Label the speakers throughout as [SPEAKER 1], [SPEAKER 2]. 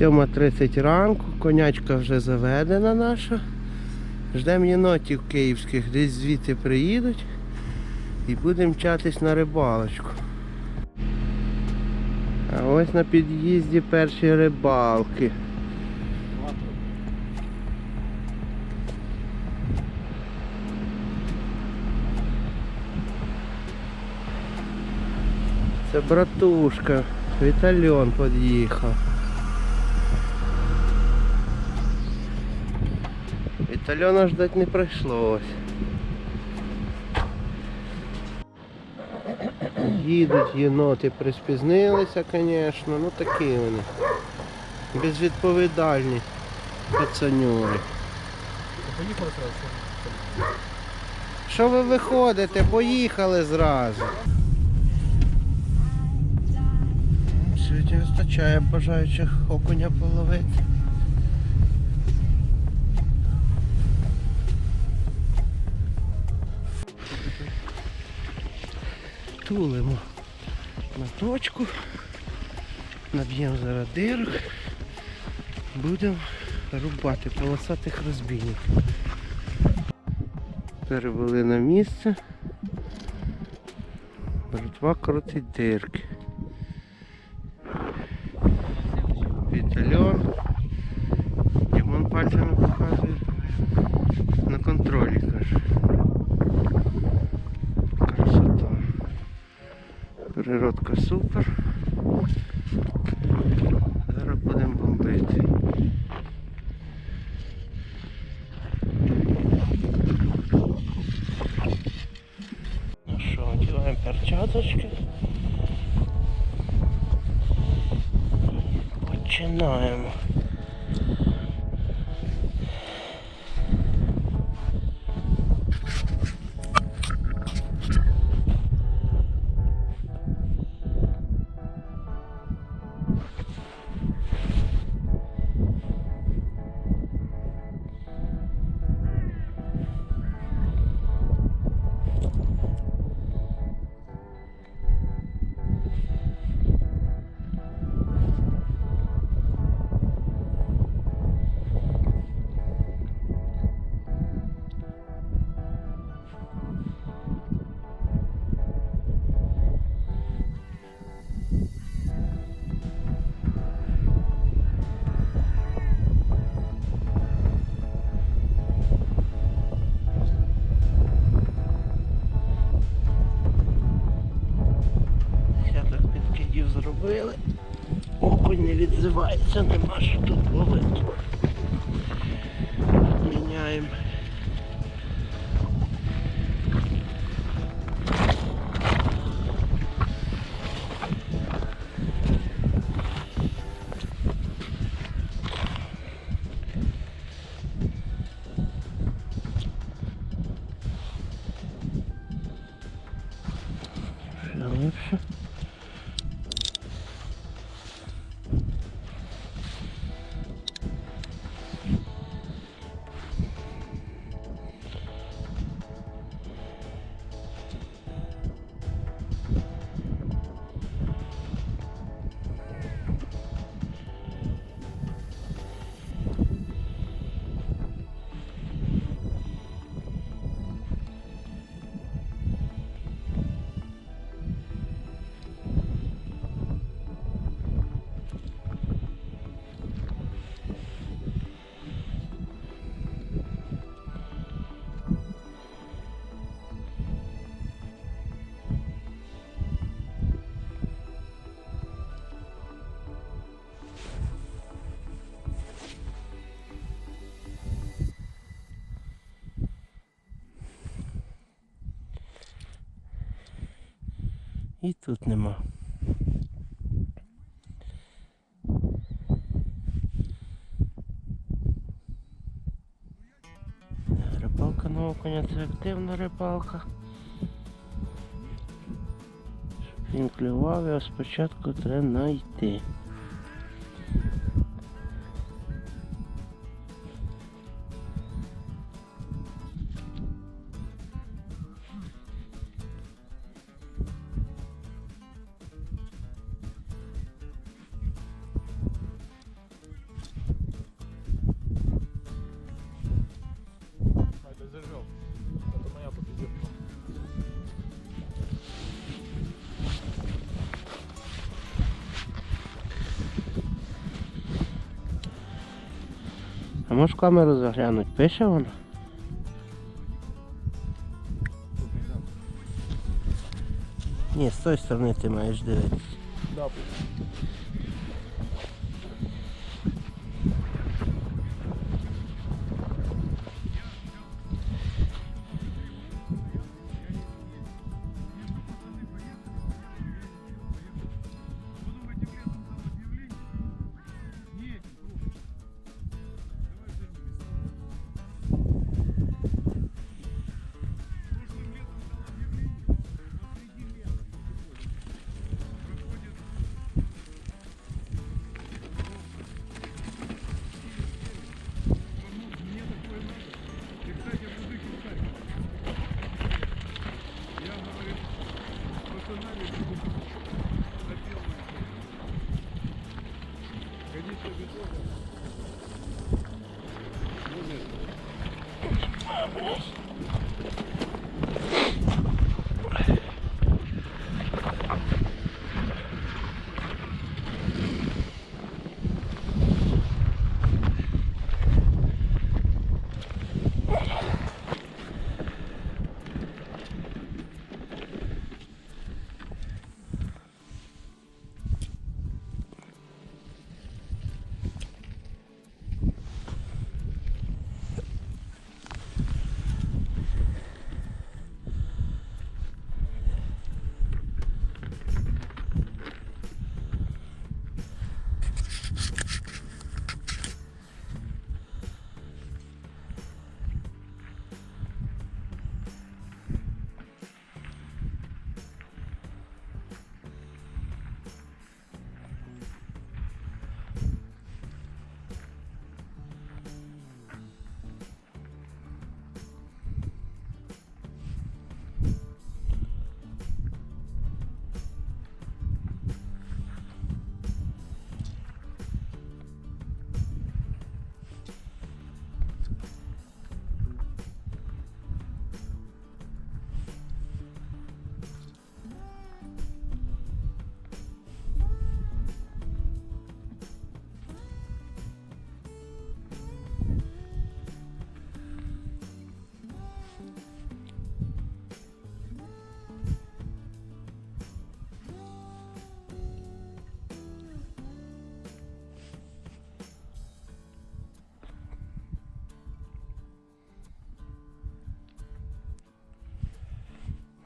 [SPEAKER 1] 7.30 ранку, конячка вже заведена наша. Ждемо єнотів київських, десь звідти приїдуть і будемо мчатись на рибалочку. А ось на під'їзді перші рибалки. Це братушка, Вітальон під'їхав. Вітальона ждать не прийшлось. Їдуть єноти, приспізнилися, звісно, ну такі вони. Безвідповідальні пацанюри. Що ви виходите? Поїхали зразу. Сьогодні вистачає бажаючих окуня половити. Тулимо на точку, наб'ємо зараз дирок, будемо рубати полосатих розбійників. Перевели на місце. Братва крутить дирки. Вітальон. Дімон пальцями показує. На контролі каже. Природка супер. Зараз будемо бомбити. Ну що, одягаємо перчаточки. Починаємо. Не відзивається, нема що тут ловити. І тут нема. Рибалка на окуня це активна рибалка. Щоб він клював, його спочатку треба знайти. Можеш камеру заглянути? Пише воно? Ні, з тої сторони ти маєш дивитися.
[SPEAKER 2] Да.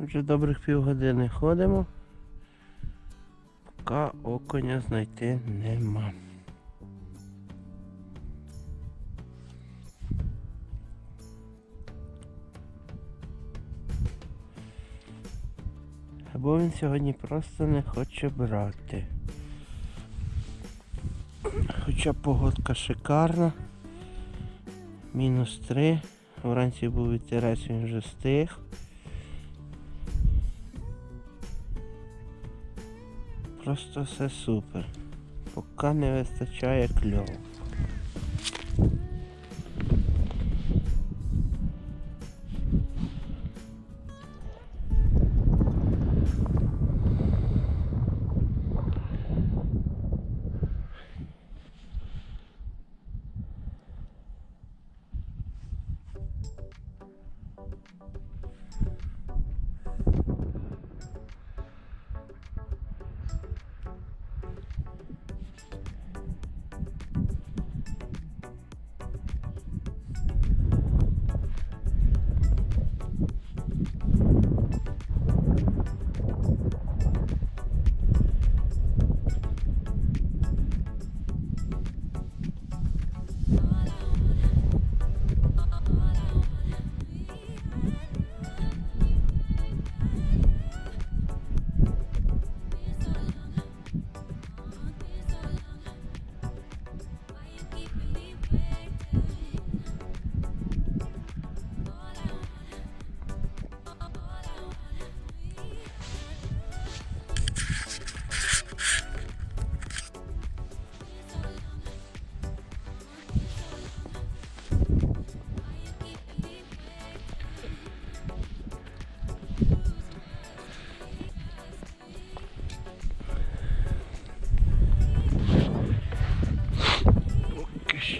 [SPEAKER 1] Вже добрих півгодини ходимо. Поки оконя знайти нема. Або він сьогодні просто не хоче брати. Хоча погодка шикарна. Мінус 3. Вранці був вітерець, він вже стих. Просто все супер. Поки не вистачає кльову.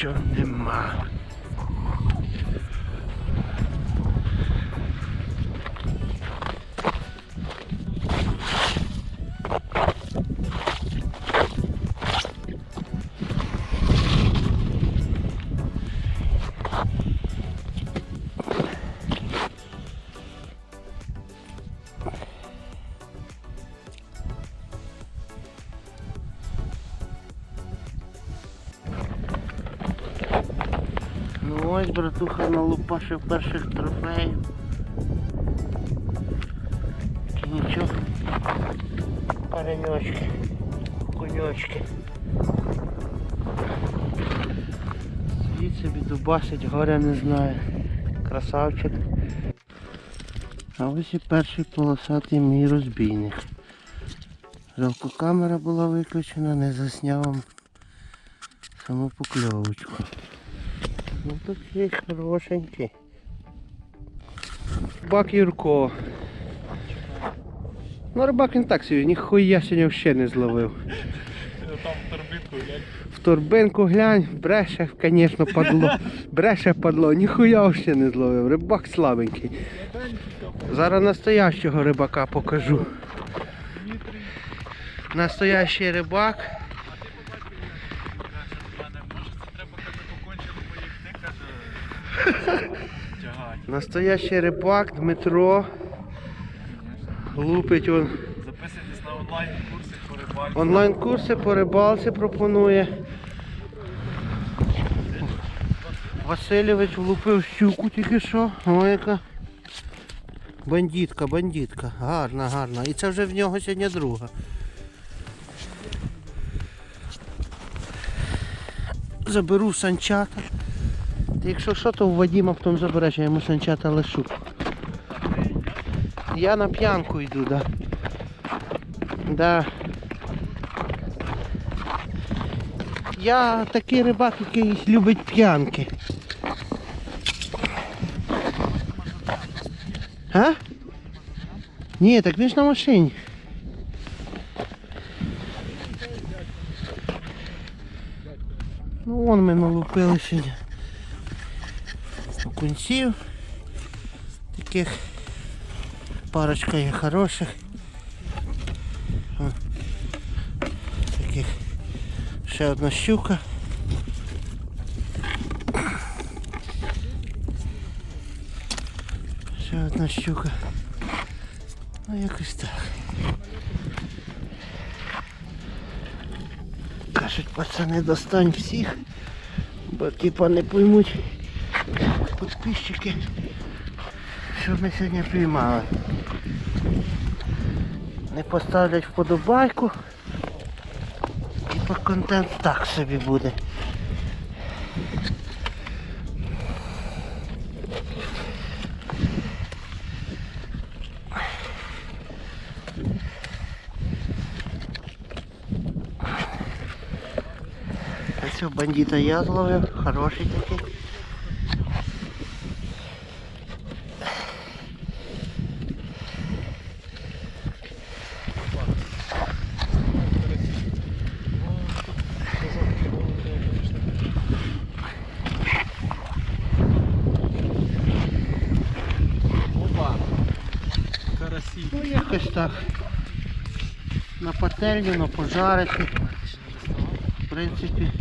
[SPEAKER 1] Нічого нема. Ось братуха налупашив перших трофеїв. Нічого. Пареньочки, коньочки. Стоїть собі дубасить, горя не знає. Красавчик. А ось і перший полосатий мій розбійник. Жалко камера була виключена, не засняв вам саму покльовочку. Ну такий хорошенький. Рибак Юрко. Ну рибак він так собі, ніхуя сьогодні ще не зловив.
[SPEAKER 2] Там торбинку, глянь.
[SPEAKER 1] В торбинку глянь, бреше, звісно, падло. Бреше падло, ніхуя ще не зловив. Рибак слабенький. Зараз настоящого рибака покажу. Настоящий рибак. Настоящий рибак Дмитро. Лупить он.
[SPEAKER 2] Записуйтесь на онлайн-курси по рибальці.
[SPEAKER 1] Онлайн-курси по рибалці пропонує. Васильович влупив щуку тільки що. О, яка. Бандитка, бандитка. Гарна, гарна. І це вже в нього сьогодні друга. Заберу санчата. Ти якщо що, то в Вадима потім забереш, я йому санчата лишу. Я на п'янку йду, да. Да. Я такий рибак, який любить п'янки. А? Ні, так він ж на машині. Ну вон ми налупили сьогодні. Окунців. Таких парочка є хороших. Таких ще одна щука. Ще одна щука. Ну якось так. Кажуть, пацани, достань всіх, бо типа не поймуть підписчики, що ми сьогодні піймали. Не поставлять вподобайку. Типа контент так собі буде. А бандита я зловив, хороший такий.
[SPEAKER 2] Опа. Карасі.
[SPEAKER 1] Ну якось так. На пательню, на пожарити. В принципі.